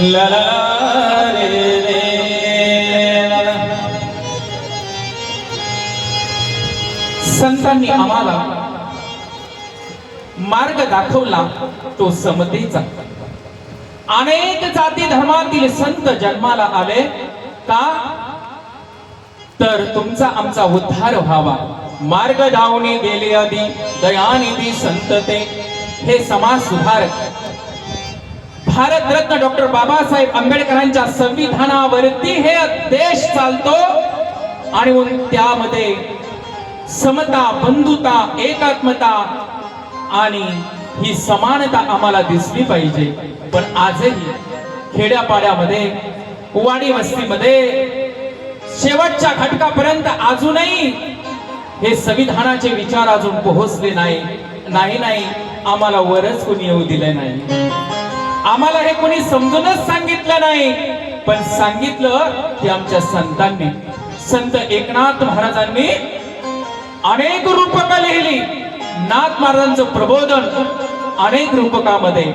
ला ला रे रे संतांनी आम्हाला मार्ग दाखवला तो समतेचा. अनेक जाती धर्मातील संत जन्माला आले का? तर तुमचा आमचा उद्धार व्हावा. मार्ग धावणे गेले आधी. दयानिधी संतते. हे समाज सुधारक. भारतरत्न डॉक्टर बाबासाहेब आंबेडकरांच्या संविधानावरती हे देश चालतो. आणि त्यामध्ये समता बंधुता एकात्मता आणि ही समानता आम्हाला दिसली पाहिजे. पण आजही खेड्यापाड्यामध्ये वाडी वस्तीमध्ये शेवटच्या घटकापर्यंत अजूनही हे संविधानाचे विचार अजून पोहोचले नाही. नाही नाही. आम्हाला वरच कोणी येऊ दिले नाही. आम्हाला हे कोणी समजूनच सांगितलं नाही. पण सांगितलं की आमच्या संतांनी संत एकनाथ महाराजांनी अनेक रूपका लिहिली. नाथ महाराजांचं प्रबोधन अनेक रूपकामध्ये.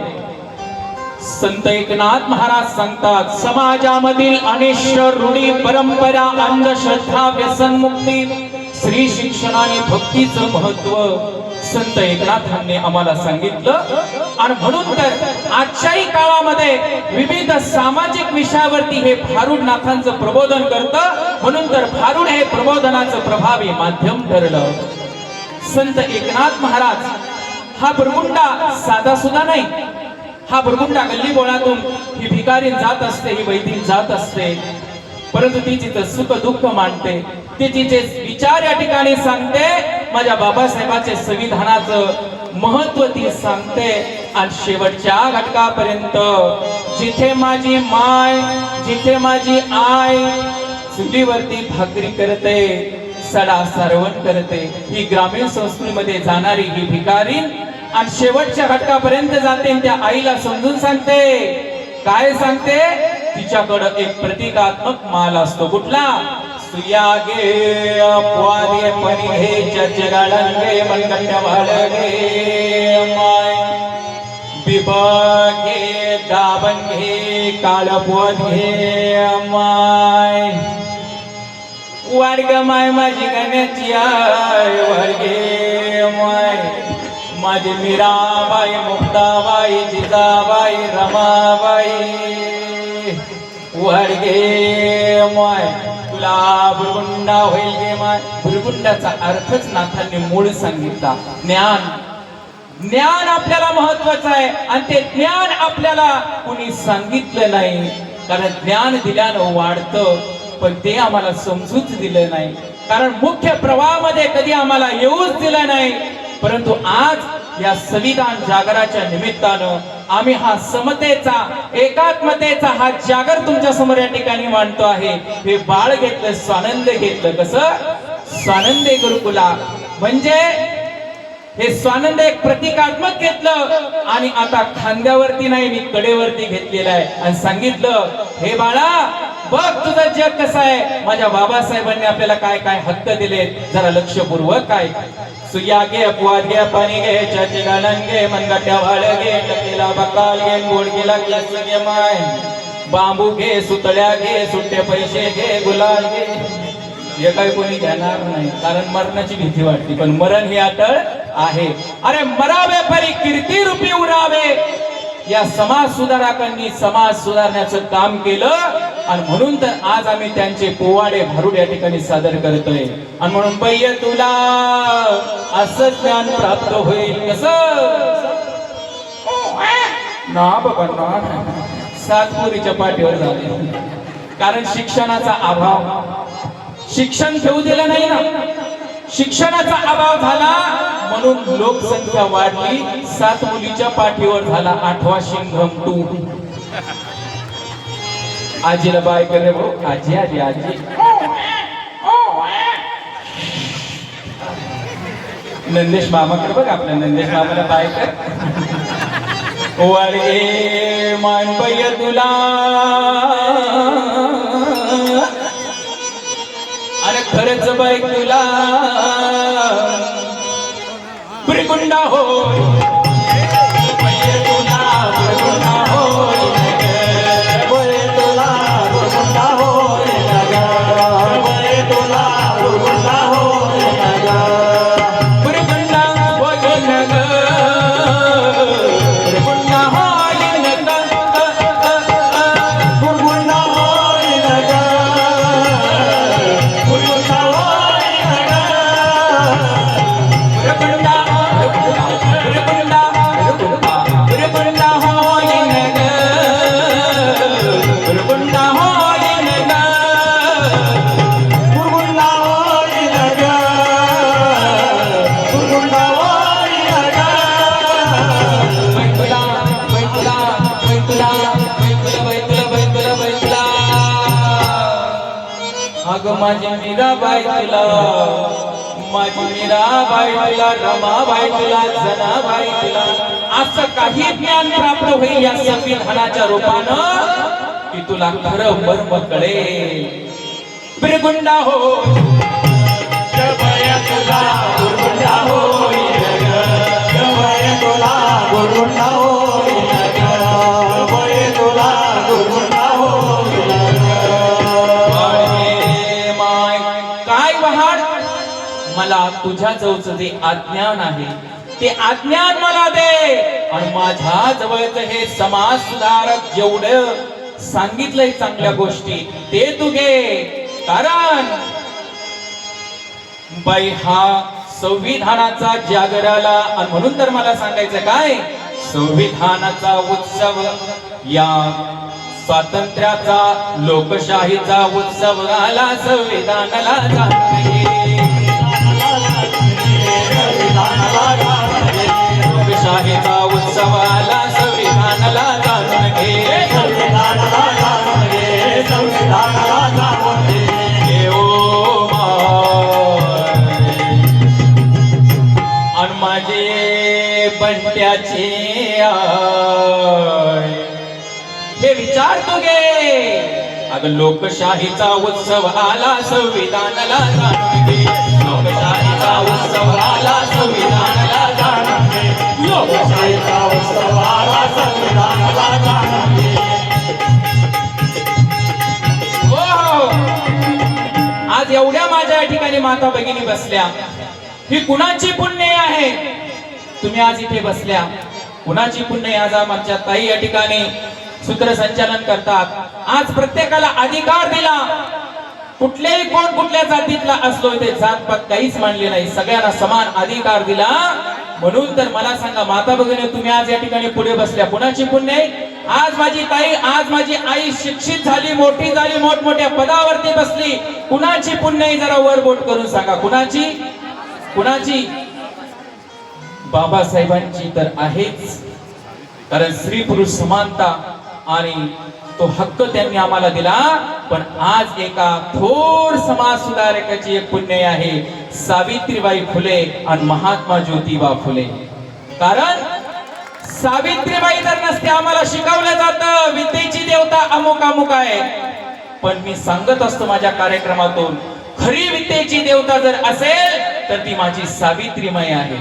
संत एकनाथ महाराज सांगतात समाजामधील अनिष्ट रूढी परंपरा अंधश्रद्धा व्यसनमुक्ती स्त्री शिक्षण आणि भक्तीचं महत्त्व संत एकनाथांनी आम्हाला सांगितलं. आणि म्हणून तर आजच्याही काळामध्ये विविध सामाजिक विषयावरती हे भारुड नाथांचं प्रबोधन करतं. म्हणून तर भारुड हे प्रबोधनाचं प्रभावी माध्यम ठरलं. संत एकनाथ महाराज हा बुरगुंडा साधा सुद्धा नाही. हा बुरगुंडा गल्ली बोळातून ही भिकारी जात असते ही वैदिक जात असते. परंतु ती जिथं सुख दुःख मांडते. ती तिचे विचार या ठिकाणी सांगते. माझ्या बाबासाहेबाचे संविधानाचं महत्त्व ती सांगते. आणि शेवटच्या घटकापर्यंत जिथे माझी माय जिथे माझी आय चुलीवरती भाकरी करते सडा सारवण करते ही ग्रामीण संस्कृतीमध्ये जाणारी ही भिकारी आणि शेवटच्या घटकापर्यंत जाते आणि त्या आईला समजून सांगते. काय सांगते? तिच्याकडं एक प्रतिकात्मक माल असतो. कुठला? ಸುಯಾಗೆ ಅಪ್ವಾರ್ಯ ಪರಿಹೆ ಚಚ್ಚಗಳಂಗೆ ಮಲ್ಕಟ್ಟವಳಗೆ ವಿಭಾಗೆ ದಾವಂಗೆ ಕಾಳಪೋದ್ಗೆ ಅಮ್ಮಾಯ್ वर्गमय माझी गणेशियाय वर्गे मय माझी मीराबाई मुक्ताबाई रमा रमाबाई वर्गे मय तुला बुरगुंडा होईल गे माय बुरगुंडाचा अर्थच नाथांनी मूळ सांगितला. ज्ञान. ज्ञान आपल्याला महत्वाचं आहे. आणि ते ज्ञान आपल्याला कुणी सांगितलं नाही. कारण ज्ञान दिल्यानं वाढतं पण ते आम्हाला समजूच दिलं नाही. कारण मुख्य प्रवाहामध्ये कधी आम्हाला येऊच दिलं नाही. परंतु आज या संविधान जागराच्या निमित्तानं आम्ही हा समतेचा एकात्मतेचा हा जागर तुमच्यासमोर या ठिकाणी मांडतो आहे. हे बाळ घेतलं स्वानंद घेतलं. कसं? स्वानंदे गुरुकुला. म्हणजे हे स्वानंद एक प्रतिकात्मक घेतलं आणि आता खांद्यावरती नाही मी कडेवरती घेतलेलं आहे. आणि सांगितलं हे बाळा बघ तुझं जग कसं आहे. माझ्या बाबासाहेबांनी आपल्याला काय काय हक्क दिले जरा लक्षपूर्वक काय सुया घे अपवाद घे पाणी घे चाचे गाणं घे मनगट्या वाळ घे टकेला बकाल घे गोड गेला ग्लास घे माय. बांबू घे सुतळ्या घे सुट्टे पैसे घे गुलाल घे. हे काही कोणी घेणार नाही कारण मरणाची भीती वाटते. पण मरण हे अटळ आहे. अरे मरावे परी कीर्ती रूपी उरावे. या समाज सुधारकांनी समाज सुधारण्याचं काम केलं. आणि म्हणून तर आज आम्ही त्यांचे पोवाडे भारूड या ठिकाणी सादर करतोय. आणि म्हणून पय्य तुला असं ज्ञान प्राप्त होईल कसं? ना बाबा ना. सातपुरीच्या पाठीवर झाले कारण शिक्षणाचा अभाव. शिक्षण घेऊ दिलं नाही ना. शिक्षणाचा अभाव झाला म्हणून लोकसंख्या वाढली. सात मुलीच्या पाठीवर झाला आठवा शिंगम टू. आजीला बाय करे भाऊ आजी आजी आजी. नंदेश मामाकडे बघ आपल्या नंदेश मामाला बाय कर वळे मान पय तुला. अरे खरंच बाय तुला. बिरगुंडा हो रमा बायतुला जना असं काही ज्ञान प्राप्त होईल या संविधानाच्या रूपानं की तुला खरं मर्म कळेल बिरगुंडा हो. तुला गुरुगुंडा होय मला तुझ्या जवळचं जे अज्ञान आहे ते अज्ञान मला दे. आणि माझ्या जवळच हे समाज सुधारक जेवढं सांगितलंय चांगल्या गोष्टी ते तू घे. कारण बाई हा संविधानाचा जागराला आणि म्हणून तर मला सांगायचं काय? संविधानाचा उत्सव या स्वातंत्र्याचा लोकशाहीचा उत्सव आला संविधानाला शाहिबा उत्सवाला संविधानाला जाणून घे. संविधानाला जाणून घे संविधानाला जाणून घे आणि माझे बंट्याचे हे विचार तू घे. अगं लोकशाहीचा उत्सव आला संविधानाला जाणून घे. लोकशाहीचा उत्सव आला संविधान आज एवढ्या माझ्या या ठिकाणी माता भगिनी बसल्या. ही कुणाची पुण्य आहे? तुम्ही आज इथे बसल्या. कुणाची पुण्य आज आमच्या ताई या ठिकाणी सूत्रसंचालन करतात. आज प्रत्येकाला अधिकार दिला. कुठल्याही कोण कुठल्या जातीतला असलो इथे जातपात काहीच मानले नाही. सगळ्यांना समान अधिकार दिला. म्हणून तर मला सांगा माता भगिनी तुम्ही आज या ठिकाणी पुढे बसल्या. कुणाची पुण्य आज माझी ताई आज माझी आई शिक्षित झाली मोठी झाली मोठमोठ्या पदावरती बसली. कुणाची पुण्य आहे? जरा वर बोट करून सांगा. कुणाची? कुणाची? बाबासाहेबांची तर आहेच. कारण स्त्री पुरुष समानता आणि तो हक्क त्यांनी आम्हाला दिला. पण आज एका थोर समाज सुधारकाची एक पुण्य आहे. सावित्रीबाई फुले आणि महात्मा ज्योतिबा फुले. कारण सावित्रीबाई जर नसते आम्हाला शिकवलं जातं. विद्येची देवता अमुक अमुक आहे पण मी सांगत असतो माझ्या कार्यक्रमातून खरी विद्येची देवता जर असेल तर ती माझी सावित्रीमाई आहे.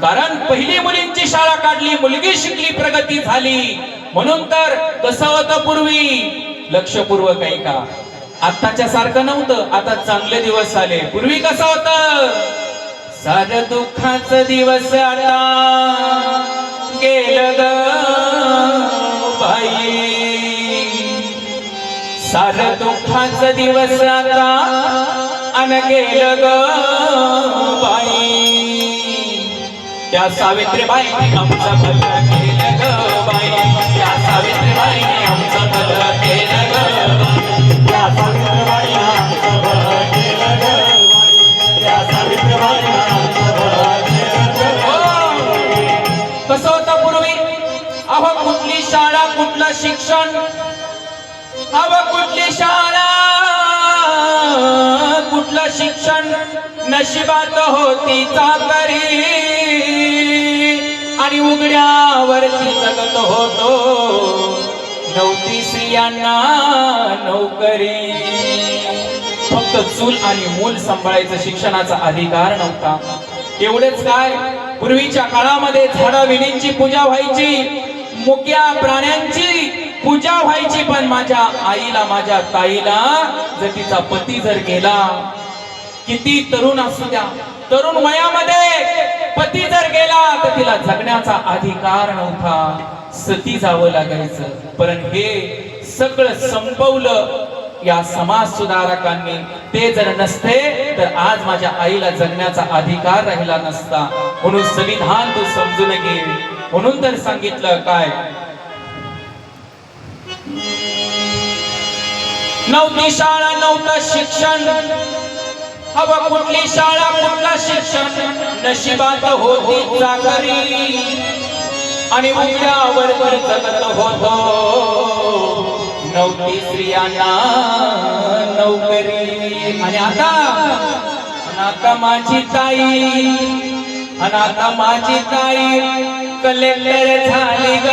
कारण पहिली मुलींची शाळा काढली मुलगी शिकली प्रगती झाली. म्हणून तर कसं होतं पूर्वी. लक्षपूर्वक आहे का आत्ताच्या सारखं नव्हतं. आता चांगले दिवस आले. पूर्वी कसं होतं? साध दुःखाच दिवस आता गेलं ग बाई. सार दुःखाच दिवस आता अन गेलं ग बाई. त्या सावित्रीबाई आमचा भलं केलं ग बाई. त्या कसं होतं पूर्वी? अहो कुठली शाळा कुठलं शिक्षण? अहो कुठली शाळा? कुठलं शिक्षण? नशिबात होती चाकरी. आणि उघड्यावरती जगत होतो. नव्हती स्त्रियांना नोकरी. फक्त चूल आणि मूल सांभाळायचं शिक्षणाचा अधिकार नव्हता. एवढेच काय? पूर्वीच्या काळामध्ये झाडा विणींची पूजा व्हायची मुक्या प्राण्यांची पूजा व्हायची पण माझ्या आईला माझ्या ताईला जर तिचा पती जर गेला किती तरुण असू द्या. तरुण वयामध्ये पती जर गेला तर तिला जगण्याचा अधिकार नव्हता. सती जावं लागायचं. पण हे सगळं संपवलं या समाज सुधारकांनी. ते जर नसते तर आज माझ्या आईला जगण्याचा अधिकार राहिला नसता. म्हणून संविधान तू समजून घे म्हणून तर सांगितलं काय? नव्हती शाळा नव्हतं शिक्षण. हवा कुठली शाळा कुठला शिक्षण? नशिबात होती चाकरी. आणि उघड्यावर जगत होतो. नव्हती स्त्रियांना नोकरी. आणि आता आता माझी ताई आणि आता माझी ताई कलेक्टर झाली ग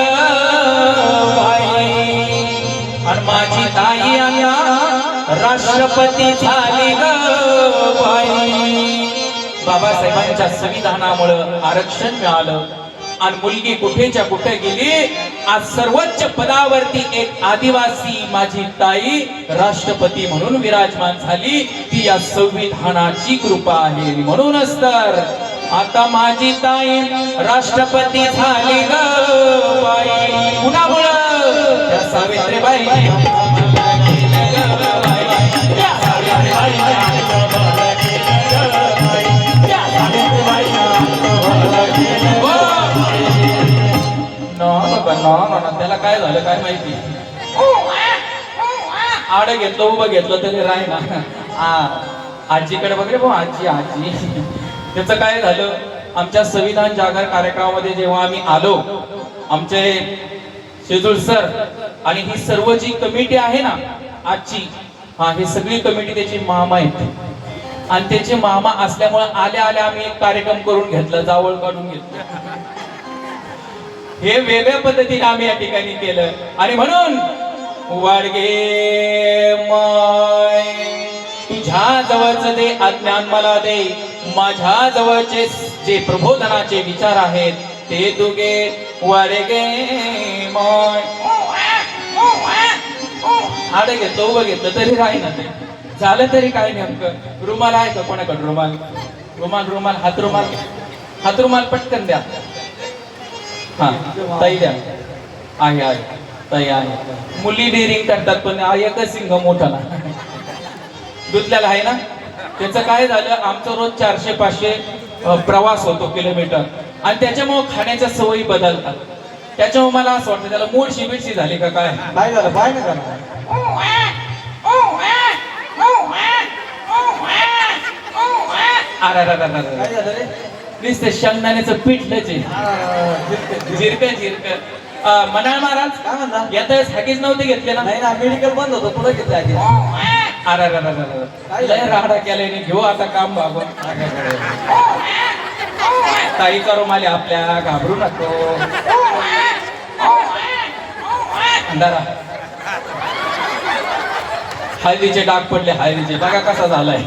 आणि माझी ताई आता राष्ट्रपती झाली ग. बाबासाहेबांच्या संविधानामुळं आरक्षण मिळालं. आणि मुलगी कुठेच्या कुठे गेली? आज सर्वोच्च पदावरती एक आदिवासी माझी ताई राष्ट्रपती म्हणून विराजमान झाली. ती या संविधानाची कृपा आहे म्हणूनच तर आता माझी ताई राष्ट्रपती झाली ग बाई. कुणामुळं? सावित्रीबाई. ना ना त्याला काय झालं काय माहिती? आड घेतलं उभं घेतलं तरी राय ना आजीकडे बघ रे भाऊ आजी आजी. त्याचं काय झालं? आमच्या संविधान जागर कार्यक्रमामध्ये जेव्हा आम्ही आलो आमचे शेजूळ सर आणि ही सर्व जी कमिटी आहे ना आजची हा ही सगळी कमिटी त्याची मामा आहेत. आणि त्याचे मामा असल्यामुळे आल्या आल्या आम्ही एक कार्यक्रम करून घेतला जावळ काढून घेतलं. हे वेगळ्या पद्धतीने आम्ही या ठिकाणी केलं. आणि म्हणून वाडगे माय तुझ्या जवळच दे अज्ञान मला दे माझ्या जवळचे जे प्रबोधनाचे विचार आहेत ते तुगे वाडगे माय. आडे घेतलं उभं घेतलं तरी राही ना ते झालं तरी काय नेमकं? रुमाल आहे का कोणाकडे? रुमाल. रुमाल रुमाल हात रुमाल. हात रुमाल पटकन द्या. हा ताई द्या आहे आहे. ताई आहे मुली डेअरिंग करतात पण एकच सिंह मोठा ना दुधल्याला आहे ना? त्याचं काय झालं? आमचं रोज चारशे पाचशे प्रवास होतो किलोमीटर आणि त्याच्यामुळे खाण्याच्या सवयी बदलतात. त्याच्यामुळे मला असं वाटतं त्याला मूळ शिबिरशी झाली का काय? काय झालं पाय ना झालं. अरे नुसतं शेंगदाण्याचं पिठलंच आहे. झिरक झिरक मनाळ महाराज काय म्हणता येता हागीच नव्हते घेतले ना नाही ना मेडिकल बंद होतं पुढे घेतलं आधी अरे अरे, अरे, लय? राडा केलाय. घेऊ आता काम बाबा. ताई करू माले आपल्या घाबरू नको. अंधारा. हळदीचे डाग पडले हळदीचे. बघा कसा झालाय.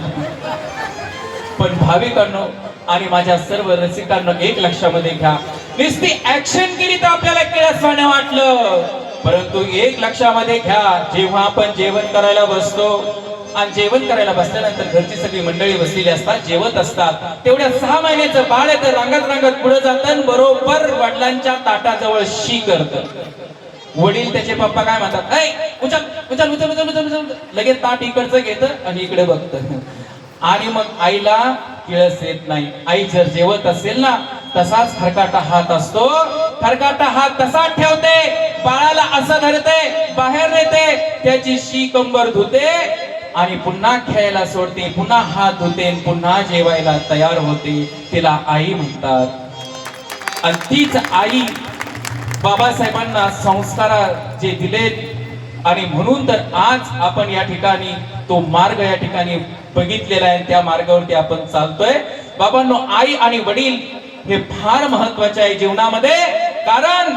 पण भाविकांनो आणि माझ्या सर्व रसिकांना एक लक्षामध्ये घ्या. नुसती ऍक्शन केली तर आपल्याला किळसवाने वाटलं. परंतु एक लक्षामध्ये घ्या जेव्हा आपण जेवण करायला बसतो आणि जेवण करायला बसल्यानंतर घरची सगळी मंडळी बसलेली असतात जेवत असतात तेवढ्या सहा महिन्याचं बाळ येतं रंगत रांगत रांगत पुढे जातं आणि बरोबर वडिलांच्या ताटाजवळ शी करतं. वडील त्याचे पप्पा काय म्हणतात ऐ उचल उचल उचल उचल उचल उचल. लगेच ताट इकडचं घेतं आणि इकडे बघतं. आणि मग आईला किळस येत नाही. आई जर जेवत असेल ना तसाच खरकाटा हात असतो. खरकाटा हात तसाच ठेवते. बाळाला असं धरते बाहेर नेते. त्याची शी कंबर धुते आणि पुन्हा खेळायला सोडते. पुन्हा हात धुते पुन्हा जेवायला तयार होते. तिला आई म्हणतात. आणि तीच आई बाबासाहेबांना संस्कार जे दिलेत आणि म्हणून तर आज आपण या ठिकाणी तो मार्ग या ठिकाणी बघितलेला आहे त्या मार्गावरती आपण चालतोय. बाबांनो आई आणि वडील हे फार महत्त्वाचे आहे जीवनामध्ये कारण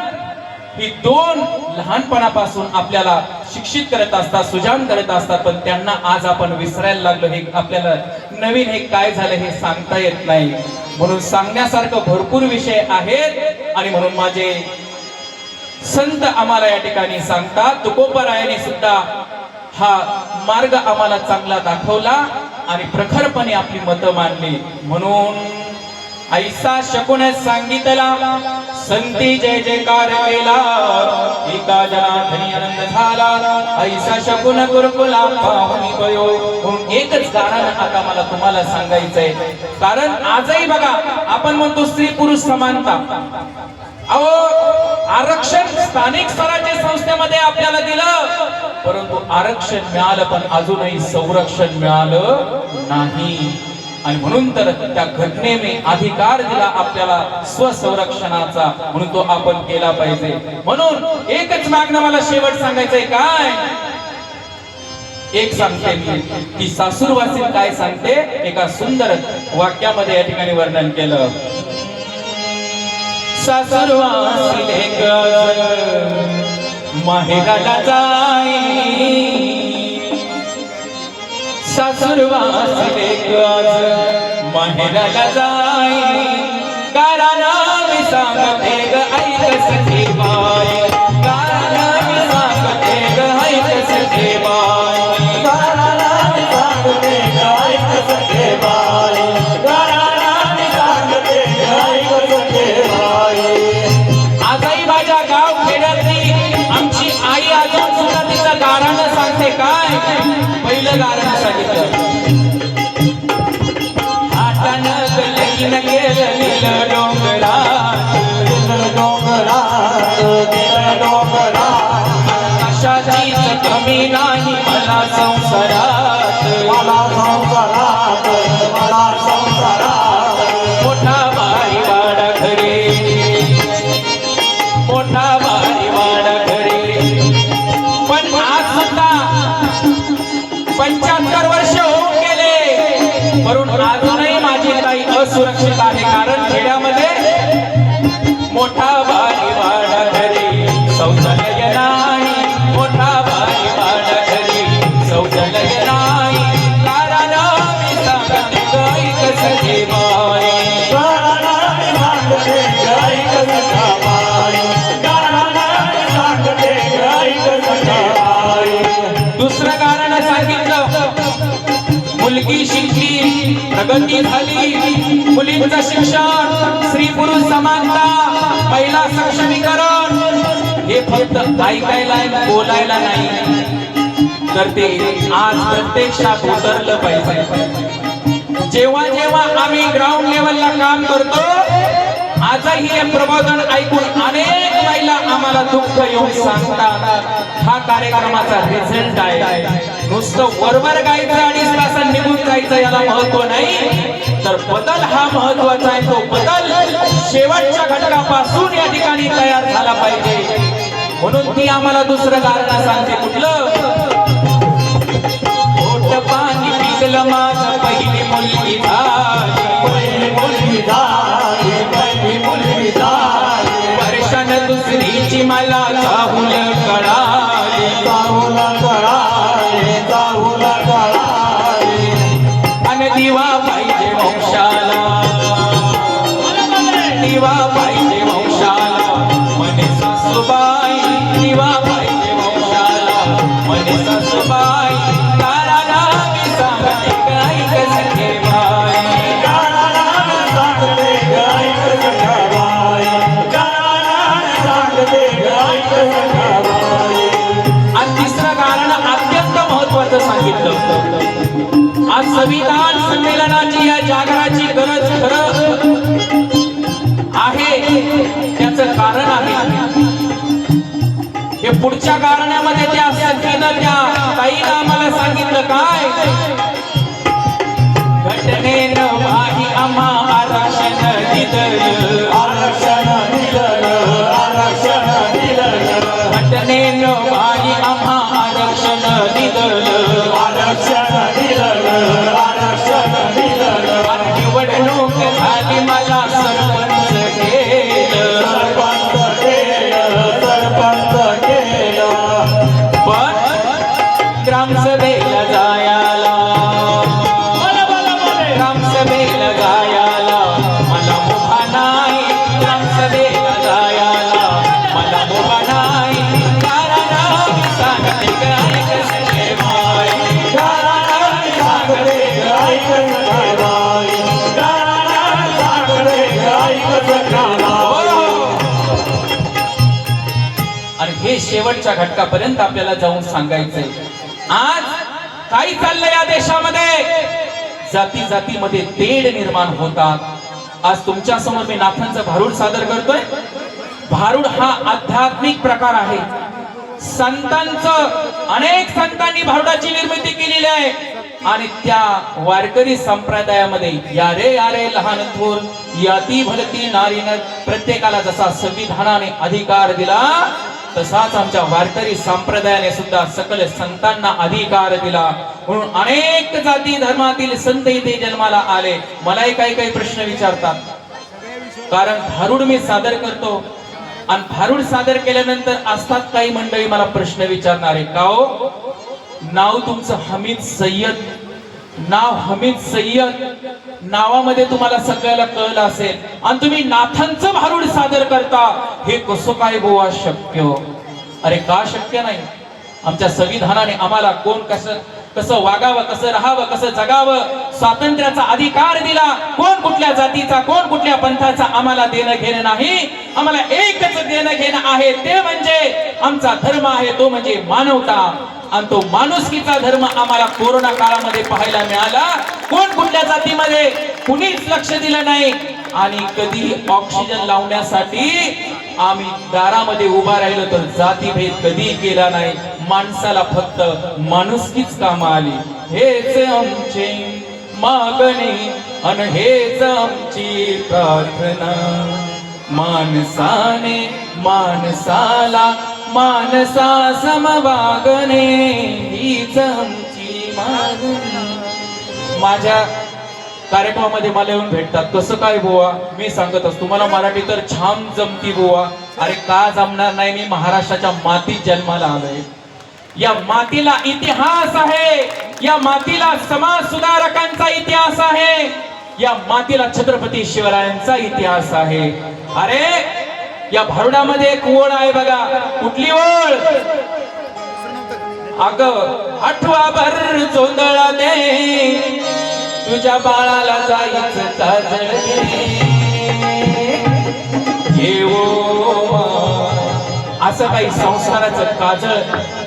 ही दोन लहानपणापासून आपल्याला शिक्षित करत असतात सुजाण करत असतात पण त्यांना आज आपण विसरायला लागलो. हे आपल्याला नवीन हे काय झालं हे सांगता येत नाही. म्हणून सांगण्यासारखं भरपूर विषय आहेत आणि म्हणून माझे संत आम्हाला या ठिकाणी सांगतात. तुकोबरायाने सुद्धा हा मार्ग आम्हाला चांगला दाखवला आणि प्रखरपणे आपली मतं मांडली. म्हणून ऐसा शकून सांगितला संती जय जयकार केला. एका जनाधनी आनंद झाला. ऐसा शकून गुरुकुला पाहुणी गयो म्हणून एकच कारण आता मला तुम्हाला सांगायचंय. कारण आजही बघा आपण म्हणतो स्त्री पुरुष समानता. अहो आरक्षण स्थानिक स्वराज्य संस्थेमध्ये आपल्याला दिलं. परंतु आरक्षण मिळालं पण अजूनही संरक्षण मिळालं नाही. आणि म्हणून तर त्या घटनेने अधिकार दिला आपल्याला स्वसंरक्षणाचा. म्हणून तो आपण केला पाहिजे. म्हणून एकच मागणं मला शेवट सांगायचंय काय? एक सांगते मी की सासूरवासी काय सांगते? एका सुंदर वाक्यामध्ये या ठिकाणी वर्णन केलं. सासुरवासिले ग माहेराला जाई सासुरवासिले ग माहेराला जाई? काराना मी सांगते ग ऐक सखी बाई। कमी नाही मला संसारात. मला संसारात. मुलगी शिकली प्रगती झाली. मुलींचं शिक्षण स्त्री पुरुष समानता महिला सक्षमीकरण हे फक्त ऐकायला बोलायला नाही. तर ते आज प्रत्यक्षात उतरलं पाहिजे. जेव्हा जेव्हा आम्ही ग्राउंड लेवलला काम करतो आजही हे प्रबोधन ऐकून अनेक महिला आम्हाला दुःख येऊन सांगतात हा कार्यक्रमाचा रिझल्ट आहे. नुसतं वरवर गायचं अडीच तासात निघून जायचं याला महत्त्व नाही. तर बदल हा महत्त्वाचा आहे. तो बदल शेवटच्या घटकापासून या ठिकाणी तयार झाला पाहिजे. म्हणून ती आम्हाला दुसरं कारण सांगते. कुठलं? महत्वाचं आज संविधान संमेलनाची या जागराची गरज खरं आहे त्याच कारण आहे. हे पुढच्या कारणामध्ये त्या संख्येनं त्या ताईनं आम्हाला सांगितलं काय? घटनेनं माही आम्हा आरक्षण दिलं. आरक्षण शेवटच्या घटकापर्यंत आपल्याला जाऊन सांगायचंय. आज काही चाललंय या देशामध्ये? जाती जातीमध्ये तेढ निर्माण होतात. आज तुमच्यासमोर मी नाथांचं भारूड सादर करतोय. भारूड हा आध्यात्मिक प्रकार आहे. संतांचं अनेक संतांनी भारुडाची निर्मिती केलेली आहे. आणि त्या वारकरी संप्रदायामध्ये या रे या रे लहान थोर याती भलती नारीनं प्रत्येकाला जसा संविधानाने अधिकार दिला तसाच आमच्या वारकरी संप्रदायाने सुद्धा सकल संतांना अधिकार दिला. म्हणून अनेक जाती धर्मातील संत इथे जन्माला आले. मलाही काही काही प्रश्न विचारतात. कारण भारूड मी सादर करतो. आणि भारूड सादर केल्यानंतर असतात काही मंडळी मला प्रश्न विचारणारे. का हो? नाव तुमचं हमीद सय्यद नाव हमीद सय्यद. नावामध्ये तुम्हाला सगळ्याला कळलं असेल. आणि तुम्ही नाथांचं भारूड सादर करता हे कसं काय बुवा शक्य? अरे का शक्य नाही? आमच्या संविधानाने आम्हाला कोण कसं कसं वागावं कसं राहावं कसं जगावं स्वातंत्र्याचा अधिकार दिला कोण कुठल्या जातीचा कोण कुठल्या पंथाचा आम्हाला देणं घेणं नाही आम्हाला एकच देणं घेणं आहे ते म्हणजे आमचा धर्म आहे तो म्हणजे मानवता. आणि तो माणुसकीचा धर्म आम्हाला कोरोना काळामध्ये पाहायला मिळाला. कोण कुठल्या जातीमध्ये? कुणीच लक्ष दिलं नाही. आणि कधी ऑक्सिजन लावण्यासाठी आम्ही दारामध्ये उभा राहिलो तर जातीभेद कधी केला नाही. माणसाला फक्त माणुसकीच काम आली. हेच आमचे मागणे अन हेच आमची प्रार्थना. माणसाने माणसाला माणसा समवागने हीच आमची मागणी. माझ्या कार्यक्रमामध्ये मला येऊन भेटतात. कसं काय बुवा? मी सांगत असतो. मला मराठी तर छान जमती बुवा. अरे का जमणार नाही? मी महाराष्ट्राच्या मातीत जन्माला आलोय. या मातीला इतिहास आहे. या मातीला समाज सुधारकांचा इतिहास आहे. या मातीला छत्रपती शिवरायांचा इतिहास आहे. अरे या भारुडामध्ये एक ओळ आहे बघा? कुठली ओळ? अग आठवा भर जोंधळा दे. तुझ्या बाळाला जायचं काजळ ओ असं काही संसाराचं काजळ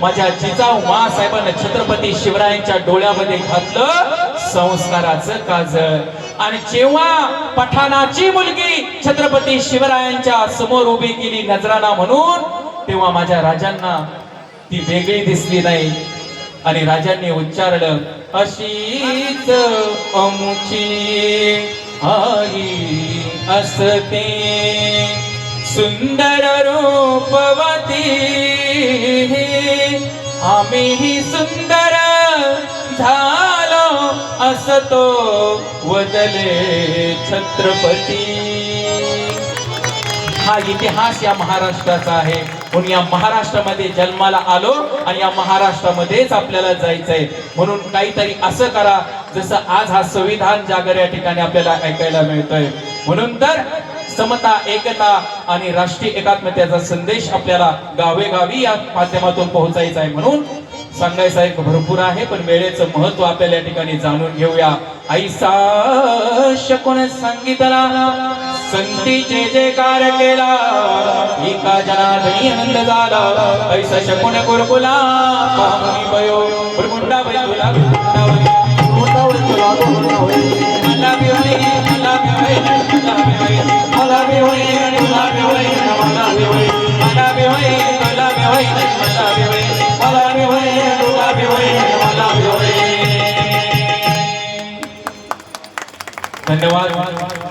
माझ्या जिजाऊ साहेबांना छत्रपती शिवरायांच्या डोळ्यामध्ये घातलं? संस्काराचं काजळ. आणि जेव्हा पठाणाची मुलगी छत्रपती शिवरायांच्या समोर उभी केली नजराना म्हणून तेव्हा माझ्या राजांना ती वेगळी दिसली नाही. आणि राजांनी उच्चारलं अशीच अमुची आई असते. सुंदर रूपवती आम्ही सुंदर झालो असतो वदले छत्रपती. हा इतिहास या महाराष्ट्राचा आहे. म्हणून या महाराष्ट्रामध्ये जन्माला आलो आणि या महाराष्ट्रामध्येच आपल्याला जायचंय. म्हणून काहीतरी असं करा जसं आज हा संविधान जागर या ठिकाणी आपल्याला ऐकायला मिळतोय. म्हणून तर समता एकता आणि राष्ट्रीय एकात्मतेचा संदेश आपल्याला गावेगावी या माध्यमातून पोहोचायचा आहे. म्हणून सांगायचं एक भरपूर आहे पण वेळेचं महत्त्व आपल्याला या ठिकाणी जाणून घेऊया. ऐसा शकुन सांगितला संतीचे जे जयकार केला एका जनार्दनी आनंद झाला. ऐसा शकुन गुरुकुला पाहुणी भयो तुला मला मला मला मला मला मला धन्यवाद.